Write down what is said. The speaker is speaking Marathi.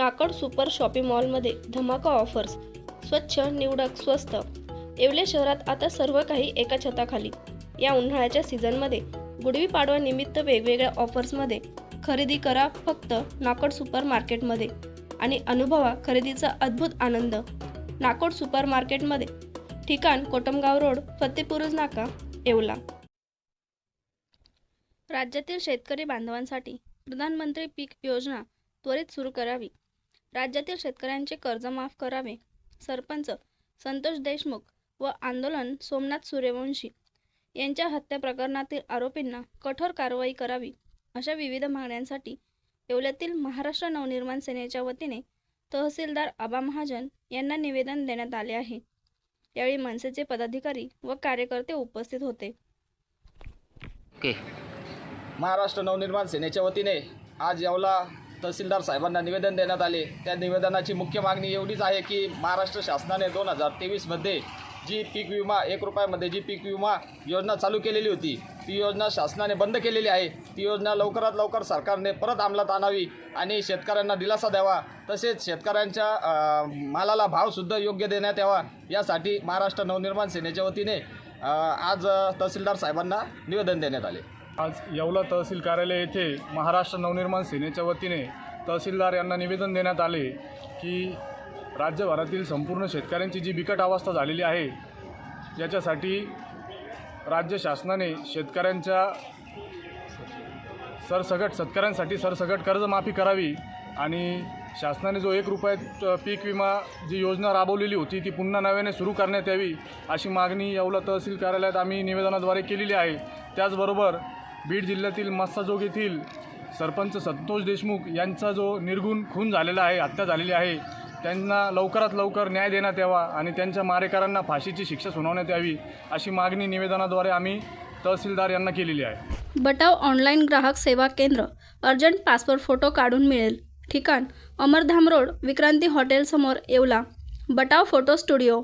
नाकड सुपर शॉपिंग मॉलमध्ये धमाका ऑफर्स. स्वच्छ निवडक स्वस्त. येवले शहरात आता सर्व काही एका छताखाली. या उन्हाळ्याच्या सीझनमध्ये गुडवी निमित्त वेगवेगळ्या ऑफर्समध्ये खरेदी करा फक्त नाकड सुपर मार्केटमध्ये आणि अनुभवा खरेदीचा अद्भुत आनंद. नाकोड सुपर मार्केटमध्ये ठिकाण कोटमगाव रोड फतेपुरुज नाका येवला. राज्यातील शेतकरी बांधवांसाठी प्रधानमंत्री पीक योजना त्वरित सुरू करावी. राज्यातील शेतकऱ्यांचे कर्ज माफ करावे. सरपंच संतोष देशमुख व आंदोलन सोमनाथ सूर्यवंशी यांच्या हत्या प्रकरणातील आरोपींना कठोर कारवाई करावी अशा विविध मागण्यांसाठी येवल्यातील महाराष्ट्र नवनिर्माण सेनेच्या वतीने तहसीलदार आबा महाजन यांना निवेदन देण्यात आले आहे. यावेळी मनसेचे पदाधिकारी व कार्यकर्ते उपस्थित होते. ओके. महाराष्ट्र नवनिर्माण सेनेच्या वतीने आज येवला तहसीलदार साहेबांना निवेदन देण्यात आले. त्या निवेदनाची मुख्य मागणी एवढीच आहे की महाराष्ट्र शासनाने दोन हजार तेवीसमध्ये जी पीक विमा एक रुपयामध्ये जी पीक विमा योजना चालू केलेली होती ती योजना शासनाने बंद केलेली आहे. ती योजना लवकरात लवकर सरकारने परत अंमलात आणावी आणि शेतकऱ्यांना दिलासा द्यावा. तसेच शेतकऱ्यांच्या मालाला भावसुद्धा योग्य देण्यात यावा. यासाठी महाराष्ट्र नवनिर्माण सेनेच्या वतीने आज तहसीलदार साहेबांना निवेदन देण्यात आले. आज येवला तहसील कार्यालय येथे महाराष्ट्र नवनिर्माण सेनेच्या वतीने तहसीलदार यांना निवेदन देण्यात आले की राज्यभरातील संपूर्ण शेतकऱ्यांची जी बिकट अवस्था झालेली आहे याच्यासाठी राज्य शासनाने शेतकऱ्यांच्या सरसगट शेतकऱ्यांसाठी सरसगट कर्जमाफी करावी आणि शासनाने जो एक रुपयात पीक विमा जी योजना राबवलेली होती ती पुन्हा नव्याने सुरू करण्यात यावी अशी मागणी येवला तहसील कार्यालयात आम्ही निवेदनाद्वारे केलेली आहे. त्याचबरोबर बीड जिल्ह्यातील मस्साजोग येथील सरपंच संतोष देशमुख यांचा जो निर्गुण खून झालेला आहे हत्या झालेली आहे त्यांना लवकरात लवकर न्याय देण्यात यावा आणि त्यांच्या मारेकरांना फाशीची शिक्षा सुनावण्यात यावी अशी मागणी निवेदनाद्वारे आम्ही तहसीलदार यांना केलेली आहे. बटाव ऑनलाईन ग्राहक सेवा केंद्र अर्जंट पासपोर्ट फोटो काढून मिळेल. ठिकाण अमरधाम रोड विक्रांती हॉटेलसमोर येवला. बटाव photo studio.